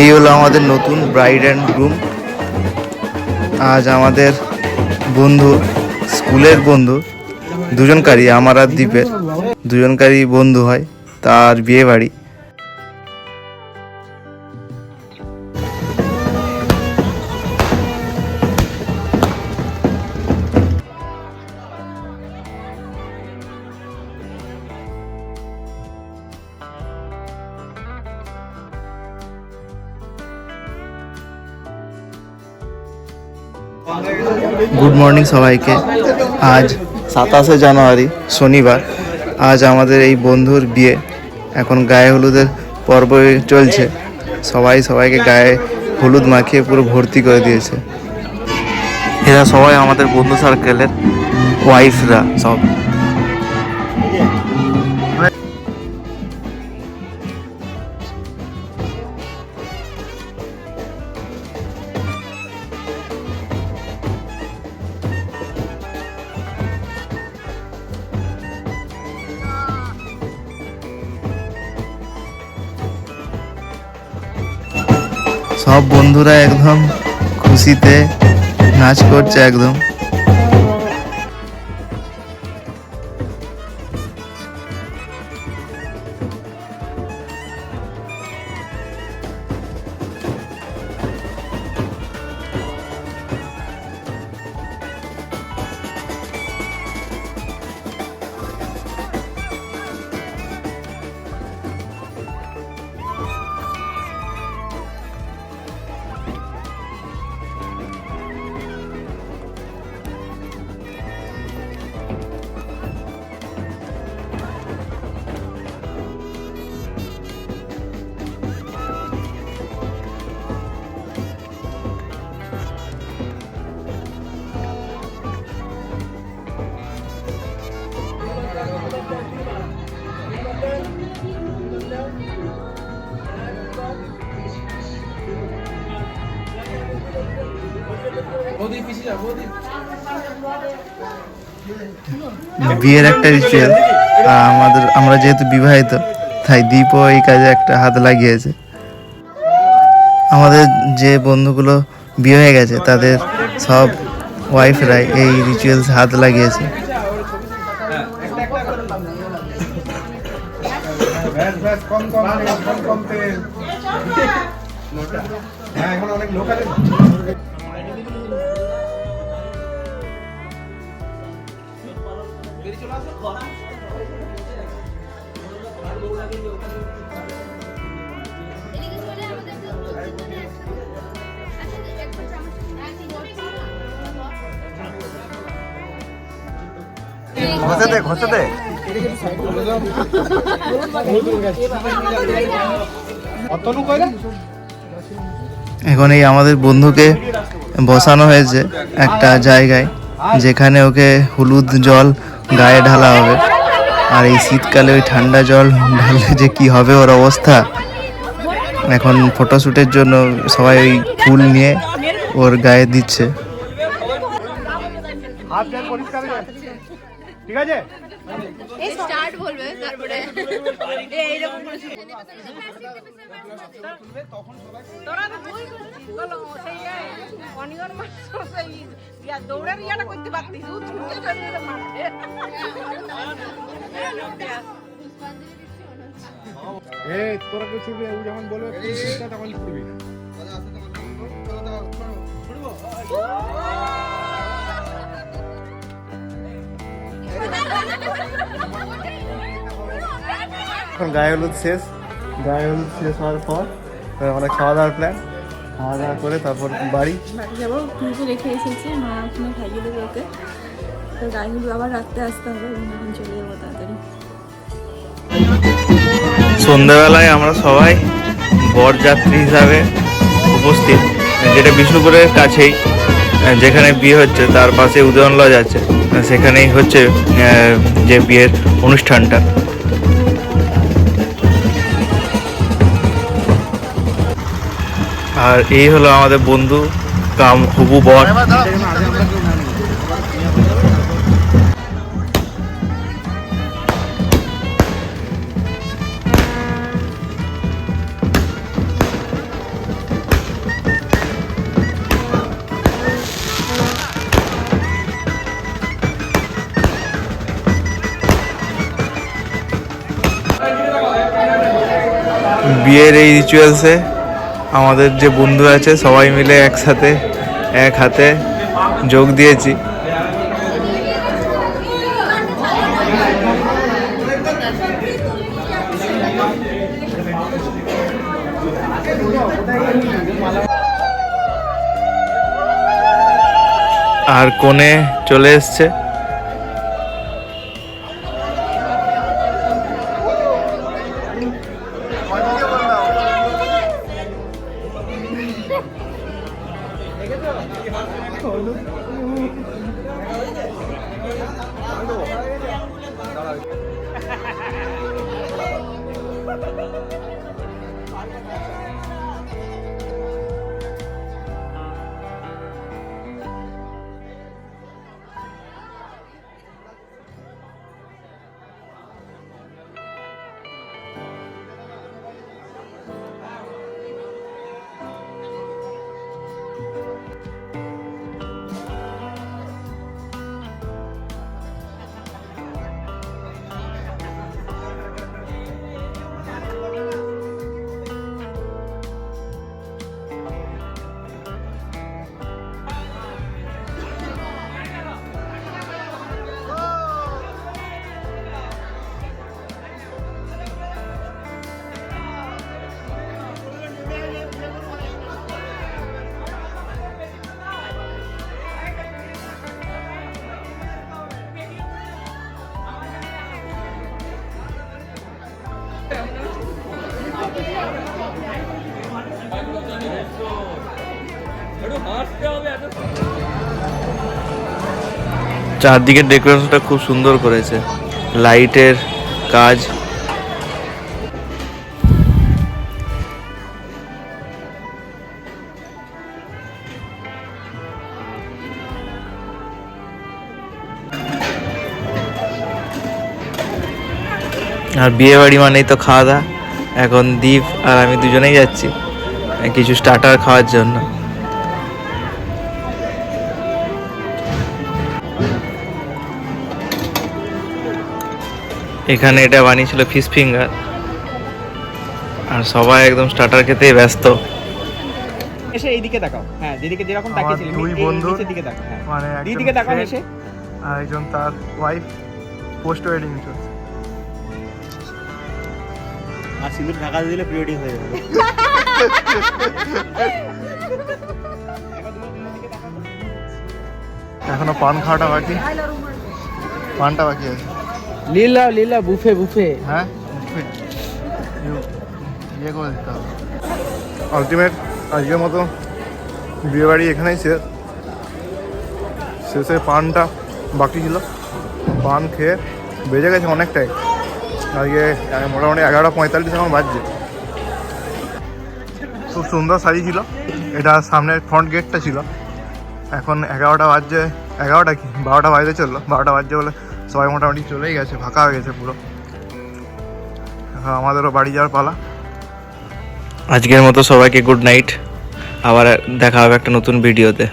এই হলো আমাদের নতুন ব্রাইড অ্যান্ড গ্রুম আজ আমাদের বন্ধু, স্কুলের বন্ধু দুজনকারী আমার আর দ্বীপের দুজনকারী বন্ধু হয়, তার বিয়ে বাড়ি গুড মর্নিং সবাইকে। আজ সাতাশে জানুয়ারি, শনিবার। আজ আমাদের এই বন্ধুর বিয়ে। এখন গায়ে হলুদের পর্ব চলছে। সবাই সবাইকে গায়ে হলুদ মাখিয়ে পুরো ভর্তি করে দিয়েছে। এরা সবাই আমাদের বন্ধু সার্কেলের ওয়াইফরা সব। সব বন্ধুরা একদম খুশিতে নাচ করছে একদম। বিয়ের একটা রিচুয়াল আমাদের আমরা যেহেতু বিবাহিত, তাই দীপও এই কাজে একটা হাত লাগিয়েছে। আমাদের যে বন্ধুগুলো বিয়ে হয়ে গেছে, তাদের সব ওয়াইফরাই এই রিচুয়ালস হাত লাগিয়েছে। হ্যাঁ এখন অনেক ঘষে দে ঘষে দে। এখন এই আমাদের বন্ধুকে বসানো হয়েছে একটা জায়গায়। যেখানে ওকে হলুদ জল গায়ে ঢালা হবে। আর এই শীতকালে ওই ঠান্ডা জল ঢালে যে কি হবে ওর অবস্থা? এখন ফটোশ্যুটের জন্য সবাই ওই ফুল নিয়ে ওর গায়ে দিচ্ছে। ঠিক আছে? স্টার্ট বলবে তারপরে। এইরকম করে তোরা তো ভুল বলো সেই অনিয়ন মাছ সেই ইয়া দৌড়ার ইয়াটা করতে পারতিস ও ছুটে চলে গেল মাঠে। এই তোরা কেউ ছুটবি ও যখন বলবে তখন ছুটবি। এখন গায়ে হলুদ শেষ। গায়ে হলুদ শেষ হওয়ার পর আমরা খাওয়া দাওয়ার প্ল্যান খাওয়া দাওয়া করে তারপর বাড়ি। বাড়ি যাব। পুজো রেখে এসেছে মা ওখানে খাইয়ে দেবে ওকে। তো আবার রাখতে আসতে হবে এখন চলে যাব তাড়াতাড়ি। সন্ধ্যাবেলায় আমরা সবাই বরযাত্রী হিসাবে উপস্থিত। যেটা বিষ্ণুপুরের কাছেই যেখানে বিয়ে হচ্ছে তার পাশে উদয়ন লজ আছে। সেখানেই হচ্ছে যে বিয়ের অনুষ্ঠানটা। আর এই হলো আমাদের বন্ধু কাম হুবু বর। বিয়ের এই রিচুয়ালসে আমাদের যে বন্ধু আছে, সবাই মিলে একসাথে, এক হাতে যোগ দিয়েছি। আর কোণে চলে এসছে। Ha ha ha ha! চারদিকের ডেকোরেশনটা খুব সুন্দর করেছে। লাইটের কাজ। আর বিয়ে বাড়ি মানেই তো খাওয়া দাওয়া। এখন দীপ আর আমি দুজনেই যাচ্ছি কিছু স্টার্টার খাওয়ার জন্য। এখানে এটা বানিয়েছিল ফিশ ফিঙ্গার আর সবাই একদম স্টার্টার খেতেই ব্যস্ত। এসে এইদিকে তাকাও হ্যাঁ যেদিকে যেরকম তাকিয়েছিলেন দুই বন্ধু দিকে তাকাও হ্যাঁ মানে দিদিকে তাকাও এসে। আর একজন তার ওয়াইফ পোস্ট ওয়েডিং চলছে। আর সিঁদুর ঢাকা দিলে প্রিয়ডিং হয়ে যাবে। এখনও পান খাওয়াটা বাকি? পানটা বাকি আছে? Leela Leela buffet buffet. হ্যাঁ? ইয়ে করে দিতে হবে। আলটিমেট আজকের মতো বিয়ে বাড়ি এখানেই শেষ। শেষে পানটা বাকি ছিল। পান খেয়ে বেজে গেছে অনেকটাই। আজকে মোটামুটি এগারোটা পঁয়তাল্লিশ এখন বাজছে। খুব সুন্দর সাজিয়েছিল এটা সামনের ফ্রন্ট গেটটা ছিল। এখন এগারোটা বাজছে, এগারোটা কি? বারোটা বাজতে চলল। বারোটা বাজছে বলে সবাই মোটামুটি চলেই গেছে, ফাঁকা হয়ে গেছে পুরো। এখন আমাদেরও বাড়ি যাওয়ার পালা। আজকের মতো সবাইকে গুড নাইট আবার দেখা হবে একটা নতুন ভিডিওতে